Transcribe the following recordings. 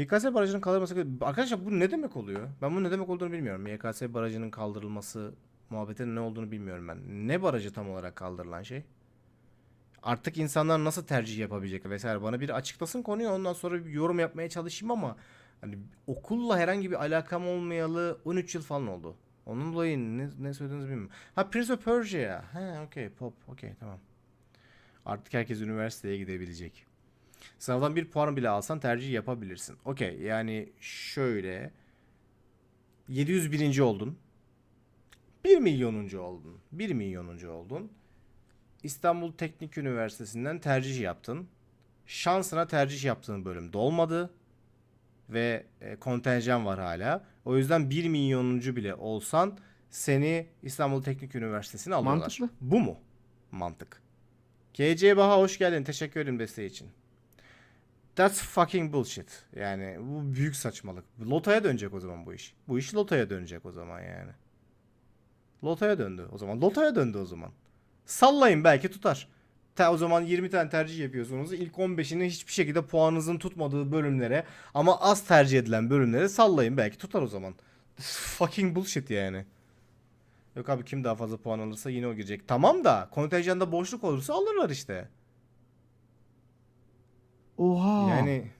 YKS barajının kaldırılması... Arkadaşlar bu ne demek oluyor? Ben bunun ne demek olduğunu bilmiyorum. YKS barajının kaldırılması muhabbetinin ne olduğunu bilmiyorum ben. Ne barajı tam olarak kaldırılan şey? Artık insanlar nasıl tercih yapabilecek vesaire. Bana bir açıklasın konuyu ondan sonra bir yorum yapmaya çalışayım ama hani okulla herhangi bir alakam olmayalı 13 yıl falan oldu. Onun dolayı ne, ne söylediğinizi bilmiyorum. Ha Prince of Persia. He okey pop okey tamam. Artık herkes üniversiteye gidebilecek. Sınavdan bir puan bile alsan tercih yapabilirsin. Okey yani şöyle 701. oldun. 1 milyonuncu oldun. 1 milyonuncu oldun. İstanbul Teknik Üniversitesi'nden tercih yaptın. Şansına tercih yaptığın bölüm dolmadı. Ve e, kontenjan var hala. O yüzden 1 milyonuncu bile olsan seni İstanbul Teknik Üniversitesi'ne alıyorlar. Mantıklı. Bu mu? Mantık. KC Baha hoş geldin. Teşekkür ederim desteği için. That's fucking bullshit. Yani bu büyük saçmalık. Lotoya dönecek o zaman bu iş. Bu iş lotoya dönecek o zaman yani. Lotoya döndü o zaman. Lotoya döndü o zaman. Sallayın belki tutar. Te, o zaman 20 tane tercih yapıyorsunuz. İlk 15'ini hiçbir şekilde puanınızın tutmadığı bölümlere ama az tercih edilen bölümlere sallayın belki tutar o zaman. Fucking bullshit yani. Yok abi kim daha fazla puan alırsa yine o girecek. Tamam da kontenjanda boşluk olursa alırlar işte. Oha. Yani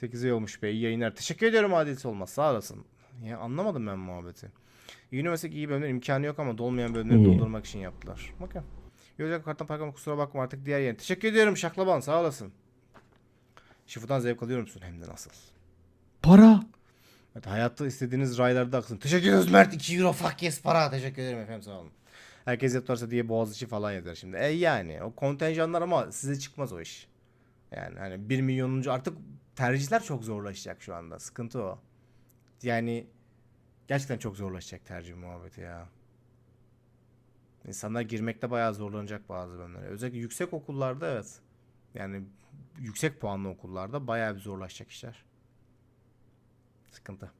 8'e olmuş be iyi yayınlar. Teşekkür ediyorum adilsi olmaz sağ olasın. Ya anlamadım ben muhabbeti. Üniversite iyi bölümler imkanı yok ama dolmayan bölümleri doldurmak için yaptılar. Bakın. Yolacak karttan parkama kusura bakma artık diğer yerin. Teşekkür ediyorum Şaklaban sağ olasın. Şifudan zevk alıyor musun? Hem de nasıl. Para. Evet, hayatta istediğiniz raylarda aksın. Teşekkür ederiz Mert. 2 euro fuck yes para. Teşekkür ederim efendim sağ olun. Herkes yaparsa diye Boğaziçi falan yazar şimdi. E yani o kontenjanlar ama size çıkmaz o iş. Yani hani 1 milyonuncu artık tercihler çok zorlaşacak şu anda. Sıkıntı o. Yani gerçekten çok zorlaşacak tercih muhabbeti ya. İnsanlar girmekte bayağı zorlanacak bazı bölümlere. Özellikle yüksek okullarda evet. Yani yüksek puanlı okullarda bayağı bir zorlaşacak işler. Sıkıntı.